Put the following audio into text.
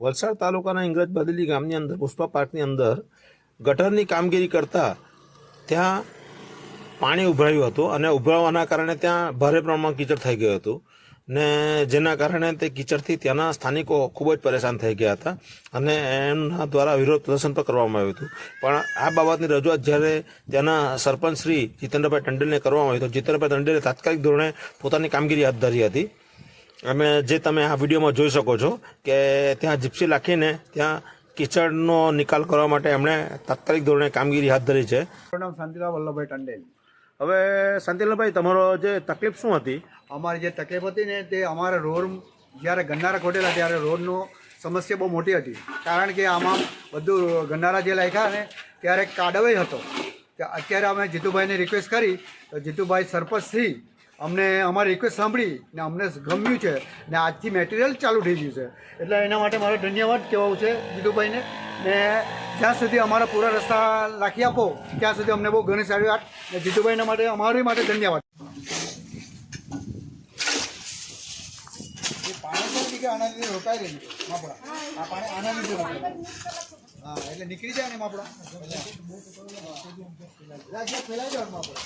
વલસાડ તાલુકાના ઇંગ્રજ બદલી ગામની અંદર, પુષ્પા પાર્કની અંદર ગટરની કામગીરી કરતા ત્યાં પાણી ઉભરાયું હતું અને ઉભરાવાના કારણે ત્યાં ભારે પ્રમાણમાં કીચડ થઈ ગયું હતું ને જેના કારણે તે કીચડથી ત્યાંના સ્થાનિકો ખૂબ જ પરેશાન થઈ ગયા હતા અને એમના દ્વારા વિરોધ પ્રદર્શન પણ કરવામાં આવ્યું હતું. પણ આ બાબતની રજૂઆત જ્યારે ત્યાંના સરપંચ શ્રી જીતેન્દ્રભાઈ ટંડેલને કરવામાં આવી તો જીતેન્દ્રભાઈ ટંડેલે તાત્કાલિક ધોરણે પોતાની કામગીરી હાથ ધરી હતી. અમે જે તમે આ વિડીયોમાં જોઈ શકો છો કે ત્યાં જીપ્સી રાખીને ત્યાં કિચડનો નિકાલ કરવા માટે એમણે તાત્કાલિક ધોરણે કામગીરી હાથ ધરી છે. મારું નામ શાંતિલાલ વલ્લભભાઈ ટંડેલ. હવે શાંતિલાલભાઈ તમારો જે તકલીફ શું હતી? અમારી જે તકલીફ હતી ને તે અમારે રોડ જ્યારે ગન્નારા ખોટેલા ત્યારે રોડનો સમસ્યા બહુ મોટી હતી. કારણ કે આમાં બધું ગન્નારા જે લાખ્યા ને ત્યારે કાડવે હતો. તે અત્યારે અમે જીતુભાઈને રિક્વેસ્ટ કરી તો જીતુભાઈ સરપંચ શ્રી અમને અમારી રિક્વેસ્ટ સાંભળી ને અમને ગમ્યું છે ને આજથી મેટીરિયલ ચાલુ થઈ ગયું છે. એટલે એના માટે મારે ધન્યવાદ કહેવું છે જીતુભાઈને. ને જ્યાં સુધી અમારા પૂરા રસ્તા રાખી આપો ત્યાં સુધી અમને બહુ ઘણી સારી વાત. ને જીતુભાઈના માટે અમારી માટે ધન્યવાદ. રોકાઈ માપડા. આ પાણી હા એટલે નીકળી જાય ને માપડા. ફેલાઈ જાય માપડા.